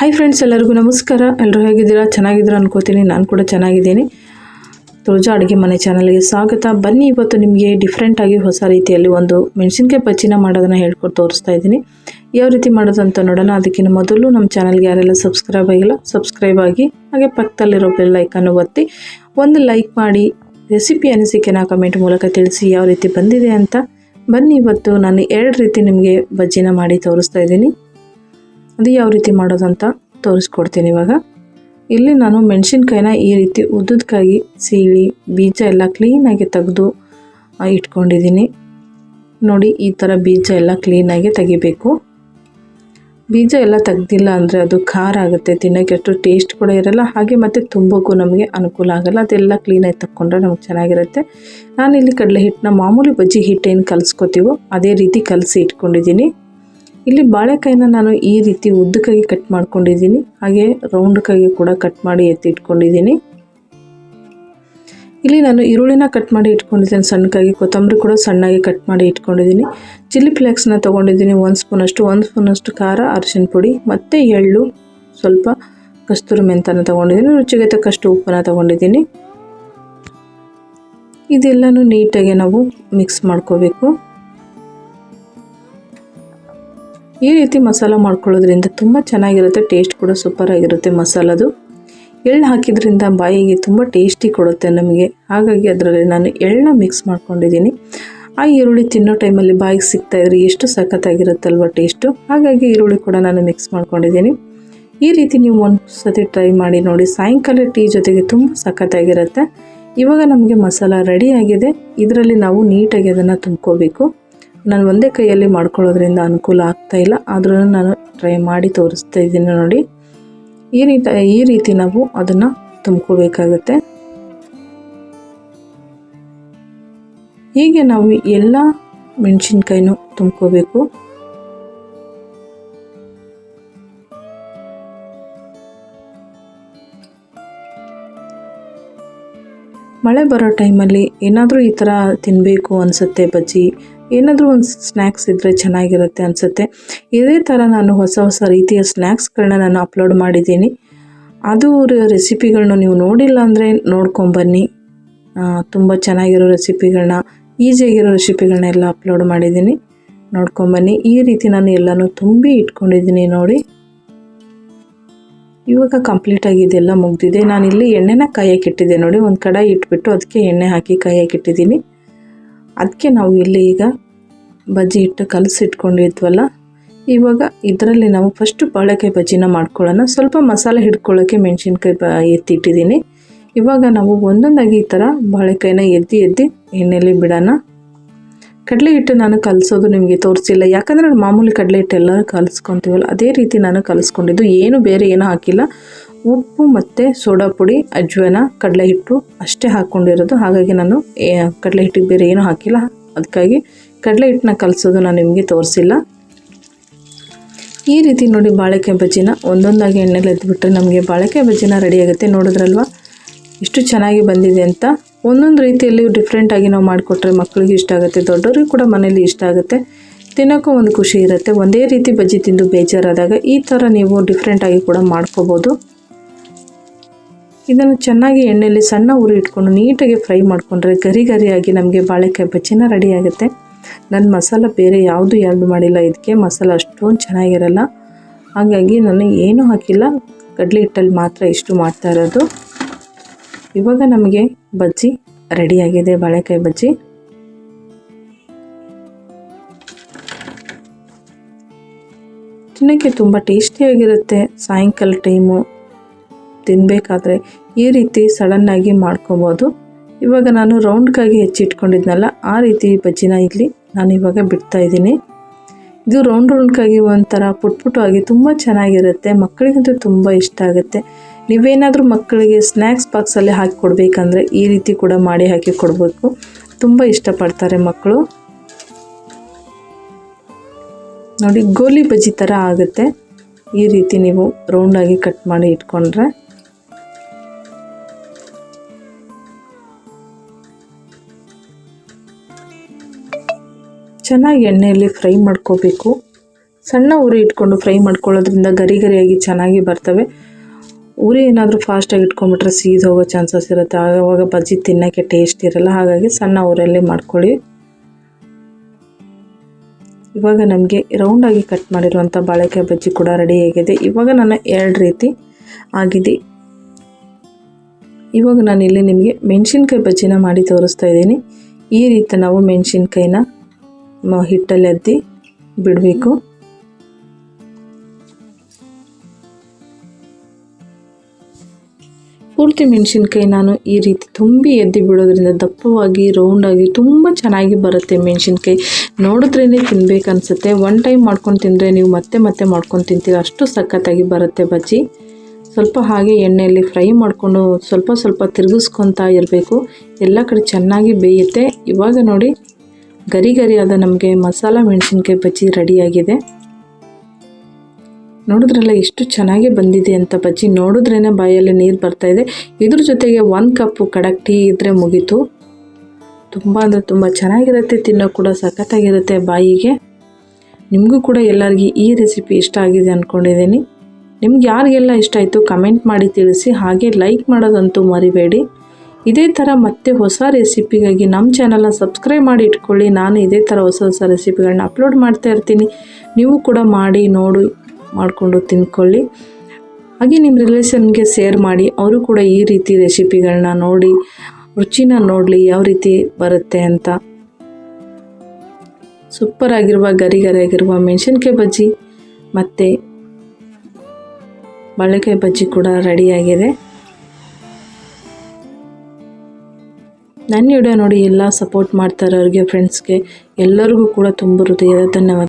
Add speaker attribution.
Speaker 1: Hi friends ಎಲ್ಲರಿಗೂ ನಮಸ್ಕಾರ. ಎಲ್ಲರೂ ಹೇಗಿದ್ದೀರಾ? ಚೆನ್ನಾಗಿದ್ದೀರಾ ಅನ್ಕೋತೀನಿ. ನಾನು ಕೂಡ ಚೆನ್ನಾಗಿದ್ದೀನಿ. ತುಳಜಾ ಅಡುಗೆ ಮನೆ ಚಾನಲ್ಗೆ ಸ್ವಾಗತ. ಬನ್ನಿ, ಇವತ್ತು ನಿಮಗೆ ಡಿಫ್ರೆಂಟಾಗಿ ಹೊಸ ರೀತಿಯಲ್ಲಿ ಒಂದು ಮೆಣಸಿನ್ಕಾಯಿ ಬಜ್ಜಿನ ಮಾಡೋದನ್ನು ಹೇಳ್ಕೊಟ್ಟು ತೋರಿಸ್ತಾ ಇದ್ದೀನಿ. ಯಾವ ರೀತಿ ಮಾಡೋದು ಅಂತ ನೋಡೋಣ ಅದಕ್ಕಿಂತ ಮೊದಲು ನಮ್ಮ ಚಾನಲ್ಗೆ ಯಾರೆಲ್ಲ ಸಬ್ಸ್ಕ್ರೈಬ್ ಆಗಿಲ್ಲ ಸಬ್ಸ್ಕ್ರೈಬ್ ಆಗಿ, ಹಾಗೆ ಪಕ್ಕದಲ್ಲಿರೋ ಬೆಲ್ ಐಕನ್ನು ಒತ್ತಿ, ಒಂದು ಲೈಕ್ ಮಾಡಿ ರೆಸಿಪಿ ಅನಿಸಿಕೆನ ಕಮೆಂಟ್ ಮೂಲಕ ತಿಳಿಸಿ ಯಾವ ರೀತಿ ಬಂದಿದೆ ಅಂತ. ಬನ್ನಿ, ಇವತ್ತು ನಾನು ಎರಡು ರೀತಿ ನಿಮಗೆ ಬಜ್ಜಿನ ಮಾಡಿ ತೋರಿಸ್ತಾ ಇದ್ದೀನಿ. ಅದು ಯಾವ ರೀತಿ ಮಾಡೋದಂತ ತೋರಿಸ್ಕೊಡ್ತೀನಿ ಇವಾಗ. ಇಲ್ಲಿ ನಾನು ಮೆಣಸಿನ್ಕಾಯಿನ ಈ ರೀತಿ ಉದ್ದದಕ್ಕಾಗಿ ಸೀಳಿ, ಬೀಜ ಎಲ್ಲ ಕ್ಲೀನಾಗಿ ತೆಗೆದು ಇಟ್ಕೊಂಡಿದ್ದೀನಿ. ನೋಡಿ, ಈ ಥರ ಬೀಜ ಎಲ್ಲ ಕ್ಲೀನಾಗಿ ತೆಗಿಬೇಕು. ಬೀಜ ಎಲ್ಲ ತೆಗ್ದಿಲ್ಲ ಅಂದರೆ ಅದು ಖಾರ ಆಗುತ್ತೆ ತಿನ್ನೋಕ್ಕೆ ಅಷ್ಟು ಟೇಸ್ಟ್ ಕೂಡ ಇರಲ್ಲ. ಹಾಗೆ ಮತ್ತು ತುಂಬಕ್ಕೂ ನಮಗೆ ಅನುಕೂಲ ಆಗಲ್ಲ. ಅದೆಲ್ಲ ಕ್ಲೀನಾಗಿ ತಕ್ಕೊಂಡ್ರೆ ನಮ್ಗೆ ಚೆನ್ನಾಗಿರುತ್ತೆ. ನಾನಿಲ್ಲಿ ಕಡಲೆ ಹಿಟ್ಟನ್ನ ಮಾಮೂಲಿ ಬಜ್ಜಿ ಹಿಟ್ಟೇನು ಕಲಿಸ್ಕೊತೀವೋ, ಅದೇ ರೀತಿ ಕಲಸಿ ಇಟ್ಕೊಂಡಿದ್ದೀನಿ. ಇಲ್ಲಿ ಬಾಳೆಕಾಯಿನ ನಾನು ಈ ರೀತಿ ಉದ್ದಕ್ಕಾಗಿ ಕಟ್ ಮಾಡ್ಕೊಂಡಿದ್ದೀನಿ. ಹಾಗೆ ರೌಂಡ್ಕಾಗಿ ಕೂಡ ಕಟ್ ಮಾಡಿ ಎತ್ತಿಟ್ಕೊಂಡಿದ್ದೀನಿ ಇಲ್ಲಿ ನಾನು ಈರುಳ್ಳಿನ ಕಟ್ ಮಾಡಿ ಇಟ್ಕೊಂಡಿದ್ದೀನಿ. ಸಣ್ಣಕ್ಕಾಗಿ ಕೊತ್ತಂಬರಿ ಕೂಡ ಸಣ್ಣಾಗಿ ಕಟ್ ಮಾಡಿ ಇಟ್ಕೊಂಡಿದ್ದೀನಿ. ಚಿಲ್ಲಿ ಫ್ಲೇಕ್ಸ್ನ ತೊಗೊಂಡಿದ್ದೀನಿ ಒಂದು ಸ್ಪೂನಷ್ಟು ಒಂದು ಸ್ಪೂನಷ್ಟು ಖಾರ ಅರಿಶಿನ ಪುಡಿ, ಮತ್ತು ಎಳ್ಳು, ಸ್ವಲ್ಪ ಕಸ್ತೂರಿ ಮೆಂತನ ತೊಗೊಂಡಿದ್ದೀನಿ. ರುಚಿಗೆ ತಕ್ಕಷ್ಟು ಉಪ್ಪನ್ನ ತೊಗೊಂಡಿದ್ದೀನಿ. ಇದೆಲ್ಲನೂ ನೀಟಾಗಿ ನಾವು ಮಿಕ್ಸ್ ಮಾಡ್ಕೋಬೇಕು. ಈ ರೀತಿ ಮಸಾಲ ಮಾಡ್ಕೊಳ್ಳೋದ್ರಿಂದ ತುಂಬ ಚೆನ್ನಾಗಿರುತ್ತೆ ಟೇಸ್ಟ್ ಕೂಡ ಸೂಪರ್ ಆಗಿರುತ್ತೆ ಮಸಾಲದು. ಎಳ್ಳು ಹಾಕಿದ್ರಿಂದ ಬಾಯಿಗೆ ತುಂಬ ಟೇಸ್ಟಿ ಕೊಡುತ್ತೆ ನಮಗೆ. ಹಾಗಾಗಿ ಅದರಲ್ಲಿ ನಾನು ಎಳ್ಳನ್ನ ಮಿಕ್ಸ್ ಮಾಡ್ಕೊಂಡಿದ್ದೀನಿ. ಆ ಈರುಳ್ಳಿ ತಿನ್ನೋ ಟೈಮಲ್ಲಿ ಬಾಯಿಗೆ ಸಿಗ್ತಾ ಇದ್ರೆ ಎಷ್ಟು ಸಖತ್ತಾಗಿರುತ್ತಲ್ವ ಟೇಸ್ಟು ಹಾಗಾಗಿ ಈರುಳ್ಳಿ ಕೂಡ ನಾನು ಮಿಕ್ಸ್ ಮಾಡ್ಕೊಂಡಿದ್ದೀನಿ. ಈ ರೀತಿ ನೀವು ಒಂದು ಸತಿ ಟ್ರೈ ಮಾಡಿ ನೋಡಿ, ಸಾಯಂಕಾಲ ಟೀ ಜೊತೆಗೆ ತುಂಬ ಸಖತ್ತಾಗಿರುತ್ತೆ. ಇವಾಗ ನಮಗೆ ಮಸಾಲ ರೆಡಿ ಆಗಿದೆ. ಇದರಲ್ಲಿ ನಾವು ನೀಟಾಗಿ ಅದನ್ನು ತುಂಬ್ಕೋಬೇಕು. ನಾನು ಒಂದೇ ಕೈಯಲ್ಲಿ ಮಾಡ್ಕೊಳ್ಳೋದ್ರಿಂದ ಅನುಕೂಲ ಆಗ್ತಾ ಇಲ್ಲ. ಆದ್ರೂ ನಾನು ಟ್ರೈ ಮಾಡಿ ತೋರಿಸ್ತಾ ಇದ್ದೀನಿ ನೋಡಿ. ಈ ರೀತಿ ಈ ರೀತಿ ನಾವು ಅದನ್ನು ತುಂಬ್ಕೋಬೇಕಾಗತ್ತೆ. ಹೀಗೆ ನಾವು ಎಲ್ಲ ಮೆಣಸಿನ್ಕಾಯಿನೂ ತುಂಬ್ಕೋಬೇಕು. ಮಳೆ ಬರೋ ಟೈಮಲ್ಲಿ ಏನಾದರೂ ಈ ಥರ ತಿನ್ನಬೇಕು ಅನಿಸುತ್ತೆ ಬಜ್ಜಿ ಏನಾದರೂ ಒಂದು ಸ್ನ್ಯಾಕ್ಸ್ ಇದ್ದರೆ ಚೆನ್ನಾಗಿರುತ್ತೆ ಅನಿಸುತ್ತೆ. ಇದೇ ಥರ ನಾನು ಹೊಸ ಹೊಸ ರೀತಿಯ ಸ್ನ್ಯಾಕ್ಸ್ಗಳನ್ನ ನಾನು ಅಪ್ಲೋಡ್ ಮಾಡಿದ್ದೀನಿ. ಅದು ರೆಸಿಪಿಗಳನ್ನ ನೀವು ನೋಡಿಲ್ಲ ಅಂದರೆ ನೋಡ್ಕೊಂಬನ್ನಿ ತುಂಬ ಚೆನ್ನಾಗಿರೋ ರೆಸಿಪಿಗಳನ್ನ ಈಸಿಯಾಗಿರೋ ರೆಸಿಪಿಗಳನ್ನೆಲ್ಲ ಅಪ್ಲೋಡ್ ಮಾಡಿದ್ದೀನಿ. ನೋಡ್ಕೊಂಬನ್ನಿ ಈ ರೀತಿ ನಾನು ಎಲ್ಲನೂ ತುಂಬಿ ಇಟ್ಕೊಂಡಿದ್ದೀನಿ ನೋಡಿ. ಇವಾಗ ಕಂಪ್ಲೀಟ್ ಆಗಿದೆಲ್ಲ ಮುಗ್ದಿದೆ. ನಾನಿಲ್ಲಿ ಎಣ್ಣೆನ ಕಾಯಕ್ಕೆ ಇಟ್ಟಿದ್ದೆ ನೋಡಿ. ಒಂದು ಕಡಾಯಿ ಇಟ್ಬಿಟ್ಟು ಅದಕ್ಕೆ ಎಣ್ಣೆ ಹಾಕಿ ಕಾಯಕ್ಕೆ ಇಟ್ಟಿದ್ದೀನಿ. ಅದಕ್ಕೆ ನಾವು ಇಲ್ಲಿ ಈಗ ಬಜ್ಜಿ ಹಿಟ್ಟು ಕಲಸಿಟ್ಕೊಂಡಿದ್ವಲ್ಲ, ಇವಾಗ ಇದರಲ್ಲಿ ನಾವು ಫಸ್ಟು ಬಾಳೆಕಾಯಿ ಬಜ್ಜಿನ ಮಾಡ್ಕೊಳ್ಳೋಣ. ಸ್ವಲ್ಪ ಮಸಾಲೆ ಹಿಡ್ಕೊಳ್ಳೋಕ್ಕೆ ಮೆಣಸಿನ್ಕಾಯಿ ಬ, ಎತ್ತಿಟ್ಟಿದ್ದೀನಿ. ಇವಾಗ ನಾವು ಒಂದೊಂದಾಗಿ ಈ ಥರ ಬಾಳೆಕಾಯಿನ ಎದ್ದು ಎದ್ದು ಎಣ್ಣೆಯಲ್ಲಿ ಬಿಡೋಣ. ಕಡಲೆ ಹಿಟ್ಟು ನಾನು ಕಲಿಸೋದು ನಿಮಗೆ ತೋರಿಸಿಲ್ಲ. ಯಾಕಂದರೆ ಮಾಮೂಲಿ ಕಡಲೆ ಹಿಟ್ಟು ಎಲ್ಲರೂ ಕಲಿಸ್ಕೊತೀವಲ್ಲ, ಅದೇ ರೀತಿ ನಾನು ಕಲಿಸ್ಕೊಂಡಿದ್ದು. ಏನು ಬೇರೆ ಏನೂ ಹಾಕಿಲ್ಲ. ಉಪ್ಪು ಮತ್ತು ಸೋಡಾ ಪುಡಿ, ಅಜ್ವಾನ ಕಡಲೆ ಹಿಟ್ಟು ಅಷ್ಟೇ ಹಾಕ್ಕೊಂಡಿರೋದು ಹಾಗಾಗಿ ನಾನು ಕಡಲೆ ಹಿಟ್ಟಿಗೆ ಬೇರೆ ಏನೂ ಹಾಕಿಲ್ಲ. ಅದಕ್ಕಾಗಿ ಕಡಲೆ ಹಿಟ್ಟನ್ನ ಕಲಸೋದು ನಾನು ನಿಮಗೆ ತೋರಿಸಿಲ್ಲ. ಈ ರೀತಿ ನೋಡಿ ಬಾಳೆಕಾಯಿ ಬಜ್ಜಿನ ಒಂದೊಂದಾಗಿ ಎಣ್ಣೆಲಿ ಎದ್ದುಬಿಟ್ರೆ ನಮಗೆ ಬಾಳೆಕಾಯಿ ಬಜ್ಜಿನ ರೆಡಿ ಆಗುತ್ತೆ. ನೋಡಿದ್ರಲ್ವ? ಇಷ್ಟು ಚೆನ್ನಾಗಿ ಬಂದಿದೆ ಅಂತ. ಒಂದೊಂದು ರೀತಿಯಲ್ಲಿ ಡಿಫ್ರೆಂಟಾಗಿ ನಾವು ಮಾಡಿಕೊಟ್ರೆ ಮಕ್ಕಳಿಗೆ ಇಷ್ಟ ಆಗುತ್ತೆ, ದೊಡ್ಡವ್ರಿಗೆ ಕೂಡ ಮನೇಲಿ ಇಷ್ಟ ಆಗುತ್ತೆ. ತಿನ್ನೋಕ್ಕೂ ಒಂದು ಖುಷಿ ಇರುತ್ತೆ. ಒಂದೇ ರೀತಿ ಬಜ್ಜಿ ತಿಂದು ಬೇಜಾರಾದಾಗ ಈ ಥರ ನೀವು ಡಿಫ್ರೆಂಟಾಗಿ ಕೂಡ ಮಾಡ್ಕೋಬೋದು. ಇದನ್ನು ಚೆನ್ನಾಗಿ ಎಣ್ಣೆಯಲ್ಲಿ ಸಣ್ಣ ಉರಿ ಇಟ್ಕೊಂಡು ನೀಟಾಗಿ ಫ್ರೈ ಮಾಡಿಕೊಂಡ್ರೆ ಗರಿ ಗರಿಯಾಗಿ ನಮಗೆ ಬಾಳೆಕಾಯಿ ಬಜ್ಜಿನ ರೆಡಿ ಆಗುತ್ತೆ ನನ್ನ ಮಸಾಲ ಬೇರೆ ಯಾವುದು ಯಾವುದು ಮಾಡಿಲ್ಲ ಇದಕ್ಕೆ ಮಸಾಲ ಅಷ್ಟೊಂದು ಚೆನ್ನಾಗಿರಲ್ಲ. ಹಾಗಾಗಿ ನಾನು ಏನೂ ಹಾಕಿಲ್ಲ, ಕಡಲೆ ಹಿಟ್ಟಲ್ಲಿ ಮಾತ್ರ ಇಷ್ಟು ಮಾಡ್ತಾ ಇರೋದು. ಇವಾಗ ನಮಗೆ ಬಜ್ಜಿ ರೆಡಿಯಾಗಿದೆ, ಬಾಳೆಕಾಯಿ ಬಜ್ಜಿ. ತಿನ್ನೋಕ್ಕೆ ತುಂಬ ಟೇಸ್ಟಿಯಾಗಿರುತ್ತೆ. ಸಾಯಂಕಾಲ ಟೈಮು ತಿನ್ನಬೇಕಾದ್ರೆ ಈ ರೀತಿ ಸಡನ್ನಾಗಿ ಮಾಡ್ಕೊಬೋದು. ಇವಾಗ ನಾನು ರೌಂಡ್ಗಾಗಿ ಹೆಚ್ಚಿಟ್ಕೊಂಡಿದ್ನಲ್ಲ, ಆ ರೀತಿ ಬಜ್ಜಿನ ಇಲ್ಲಿ ನಾನು ಇವಾಗ ಬಿಡ್ತಾ ಇದ್ದೀನಿ. ಇದು ರೌಂಡ್ ರೌಂಡ್ಗಾಗಿ ಒಂಥರ ಪುಟ್ ಆಗಿ ತುಂಬ ಚೆನ್ನಾಗಿರುತ್ತೆ, ಮಕ್ಕಳಿಗಂತೂ ತುಂಬ ಇಷ್ಟ ಆಗುತ್ತೆ. ನೀವೇನಾದರೂ ಮಕ್ಕಳಿಗೆ ಸ್ನ್ಯಾಕ್ಸ್ ಬಾಕ್ಸಲ್ಲಿ ಹಾಕಿ ಕೊಡಬೇಕಂದ್ರೆ ಈ ರೀತಿ ಕೂಡ ಮಾಡಿ ಹಾಕಿ ಕೊಡಬೇಕು. ತುಂಬ ಇಷ್ಟಪಡ್ತಾರೆ ಮಕ್ಕಳು. ನೋಡಿ, ಗೋಲಿ ಬಜ್ಜಿ ಥರ ಆಗುತ್ತೆ. ಈ ರೀತಿ ನೀವು ರೌಂಡಾಗಿ ಕಟ್ ಮಾಡಿ ಇಟ್ಕೊಂಡ್ರೆ. ಚೆನ್ನಾಗಿ ಎಣ್ಣೆಯಲ್ಲಿ ಫ್ರೈ ಮಾಡ್ಕೋಬೇಕು. ಸಣ್ಣ ಉರಿ ಇಟ್ಕೊಂಡು ಫ್ರೈ ಮಾಡ್ಕೊಳ್ಳೋದ್ರಿಂದ ಗರಿ ಗರಿಯಾಗಿ ಚೆನ್ನಾಗಿ ಬರ್ತವೆ. ಉರಿ ಏನಾದರೂ ಫಾಸ್ಟಾಗಿ ಇಟ್ಕೊಂಡ್ಬಿಟ್ರೆ ಹೋಗೋ ಚಾನ್ಸಸ್ ಇರುತ್ತೆ. ಆವಾಗ ಬಜ್ಜಿ ತಿನ್ನೋಕ್ಕೆ ಟೇಸ್ಟ್ ಇರಲ್ಲ. ಹಾಗಾಗಿ ಸಣ್ಣ ಉರಿಯಲ್ಲೇ ಮಾಡ್ಕೊಳ್ಳಿ. ಇವಾಗ ನಮಗೆ ರೌಂಡಾಗಿ ಕಟ್ ಮಾಡಿರುವಂಥ ಬಾಳೆಕಾಯಿ ಬಜ್ಜಿ ಕೂಡ ರೆಡಿಯಾಗಿದೆ ಇವಾಗ ನಾನು ಎರಡು ರೀತಿ ಆಗಿದೆ. ಇವಾಗ ನಾನು ಇಲ್ಲಿ ನಿಮಗೆ ಮೆಣಸಿನ್ಕಾಯಿ ಬಜ್ಜಿನ ಮಾಡಿ ತೋರಿಸ್ತಾ ಇದ್ದೀನಿ. ಈ ರೀತಿ ನಾವು ಮೆಣಸಿನ್ಕಾಯಿನ ಮ- ಹಿಟ್ಟಲ್ಲಿ ಎತ್ತಿ ಬಿಡಬೇಕು. ಪೂರ್ತಿ ಮೆಣಸಿನ್ಕಾಯಿ ನಾನು ಈ ರೀತಿ ತುಂಬಿ ಎದ್ದಿ ಬಿಡೋದ್ರಿಂದ ದಪ್ಪವಾಗಿ ರೌಂಡಾಗಿ ತುಂಬ ಚೆನ್ನಾಗಿ ಬರುತ್ತೆ ಮೆಣಸಿನ್ಕಾಯಿ. ನೋಡಿದ್ರೇ ತಿನ್ಬೇಕು ಅನ್ಸುತ್ತೆ ಒನ್ ಟೈಮ್ ಮಾಡ್ಕೊಂಡು ತಿಂದರೆ ನೀವು ಮತ್ತೆ ಮತ್ತೆ ಮಾಡ್ಕೊಂಡು ತಿಂತೀರ. ಅಷ್ಟು ಸಖತ್ತಾಗಿ ಬರುತ್ತೆ ಬಜ್ಜಿ. ಸ್ವಲ್ಪ ಹಾಗೆ ಎಣ್ಣೆಯಲ್ಲಿ ಫ್ರೈ ಮಾಡಿಕೊಂಡು ಸ್ವಲ್ಪ ಸ್ವಲ್ಪ ತಿರುಗಿಸ್ಕೊತಾ ಇರಬೇಕು. ಎಲ್ಲ ಕಡೆ ಚೆನ್ನಾಗಿ ಬೇಯುತ್ತೆ. ಇವಾಗ ನೋಡಿ ಗರಿ ಗರಿಯಾದ ನಮಗೆ ಮಸಾಲ ಮೆಣಸಿನ್ಕಾಯಿ ಬಜ್ಜಿ ರೆಡಿಯಾಗಿದೆ. ನೋಡಿದ್ರಲ್ಲ ಎಷ್ಟು ಚೆನ್ನಾಗಿ ಬಂದಿದೆ ಅಂತ ಬಜ್ಜಿ. ನೋಡಿದ್ರೇ ಬಾಯಲ್ಲಿ ನೀರು ಬರ್ತಾ ಇದೆ. ಇದ್ರ ಜೊತೆಗೆ ಒಂದು ಕಪ್ಪು ಕಡಕ್ ಟೀ ಇದ್ದರೆ ಮುಗೀತು. ತುಂಬ ಅಂದರೆ ತುಂಬ ಚೆನ್ನಾಗಿರುತ್ತೆ, ತಿನ್ನೋ ಕೂಡ ಸಖತ್ತಾಗಿರುತ್ತೆ ಬಾಯಿಗೆ. ನಿಮಗೂ ಕೂಡ ಎಲ್ಲರಿಗೂ ಈ ರೆಸಿಪಿ ಇಷ್ಟ ಆಗಿದೆ ಅಂದ್ಕೊಂಡಿದ್ದೀನಿ ನಿಮ್ಗೆ ಯಾರಿಗೆಲ್ಲ ಇಷ್ಟ ಆಯಿತು ಕಮೆಂಟ್ ಮಾಡಿ ತಿಳಿಸಿ. ಹಾಗೆ ಲೈಕ್ ಮಾಡೋದಂತೂ ಮರಿಬೇಡಿ. ಇದೇ ಥರ ಮತ್ತೆ ಹೊಸ ರೆಸಿಪಿಗಾಗಿ ನಮ್ಮ ಚಾನಲ್ನ ಸಬ್ಸ್ಕ್ರೈಬ್ ಮಾಡಿ ಇಟ್ಕೊಳ್ಳಿ. ನಾನು ಇದೇ ಥರ ಹೊಸ ಹೊಸ ರೆಸಿಪಿಗಳನ್ನ ಅಪ್ಲೋಡ್ ಮಾಡ್ತಾ ಇರ್ತೀನಿ. ನೀವು ಕೂಡ ಮಾಡಿ, ನೋಡಿ, ಮಾಡಿಕೊಂಡು ತಿನ್ಕೊಳ್ಳಿ. ಹಾಗೆ ನಿಮ್ಮ ರಿಲೇಷನ್ಗೆ ಶೇರ್ ಮಾಡಿ. ಅವರು ಕೂಡ ಈ ರೀತಿ ರೆಸಿಪಿಗಳನ್ನ ನೋಡಿ, ರುಚಿನ ನೋಡಲಿ, ಯಾವ ರೀತಿ ಬರುತ್ತೆ ಅಂತ. ಸೂಪರ್ ಆಗಿರುವ ಗರಿ ಗರಿ ಆಗಿರುವ ಮೆಣಸಿನ್ಕಾಯಿ ಬಜ್ಜಿ. ಮತ್ತು ಬಾಳೆಕಾಯಿ ಬಜ್ಜಿ ಕೂಡ ರೆಡಿಯಾಗಿದೆ ನನ್ನ ವಿಡಿಯೋ ನೋಡಿ ಎಲ್ಲ ಸಪೋರ್ಟ್ ಮಾಡ್ತಾರೆ ಅವ್ರಿಗೆ ಫ್ರೆಂಡ್ಸ್ಗೆ ಎಲ್ಲರಿಗೂ ಕೂಡ ತುಂಬ ಹೃದಯದ ಧನ್ಯವಾದ.